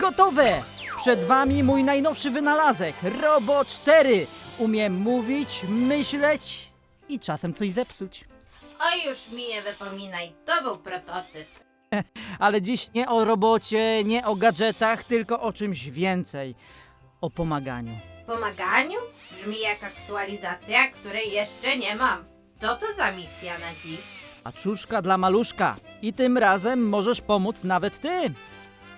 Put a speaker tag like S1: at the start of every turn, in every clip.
S1: Gotowe! Przed wami mój najnowszy wynalazek Robo 4. Umiem mówić, myśleć i czasem coś zepsuć.
S2: Oj, już mi nie wypominaj, to był prototyp.
S1: Ale dziś nie o robocie, nie o gadżetach, tylko o czymś więcej. O pomaganiu.
S2: Pomaganiu? Brzmi jak aktualizacja, której jeszcze nie mam. Co to za misja na dziś?
S1: Paczuszka dla maluszka. I tym razem możesz pomóc nawet ty.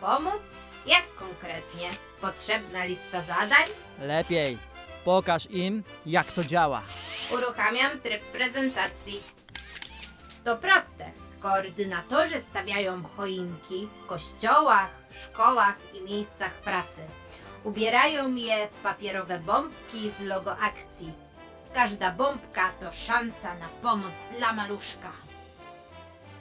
S2: Pomóc? Jak konkretnie? Potrzebna lista zadań?
S1: Lepiej. Pokaż im, jak to działa.
S2: Uruchamiam tryb prezentacji. To proste. Koordynatorzy stawiają choinki w kościołach, szkołach i miejscach pracy. Ubierają je w papierowe bombki z logo akcji. Każda bombka to szansa na pomoc dla maluszka.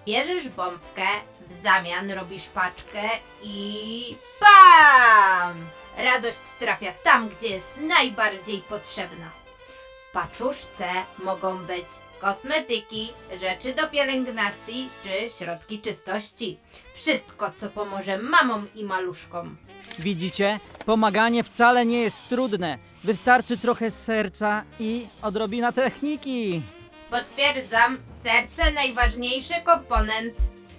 S2: Bierzesz bombkę, w zamian robisz paczkę i BAM! Radość trafia tam, gdzie jest najbardziej potrzebna. W paczuszce mogą być kosmetyki, rzeczy do pielęgnacji czy środki czystości. Wszystko, co pomoże mamom i maluszkom.
S1: Widzicie? Pomaganie wcale nie jest trudne. Wystarczy trochę serca i odrobina techniki.
S2: Potwierdzam, serce najważniejszy komponent.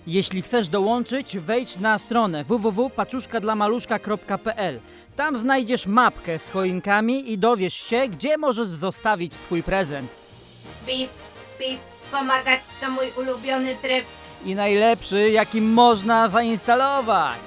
S1: Jeśli chcesz dołączyć, wejdź na stronę www.paczuszkadlamaluszka.pl. Tam znajdziesz mapkę z choinkami i dowiesz się, gdzie możesz zostawić swój prezent.
S2: Pip, pip, pomagać to mój ulubiony tryb.
S1: I najlepszy, jaki można zainstalować.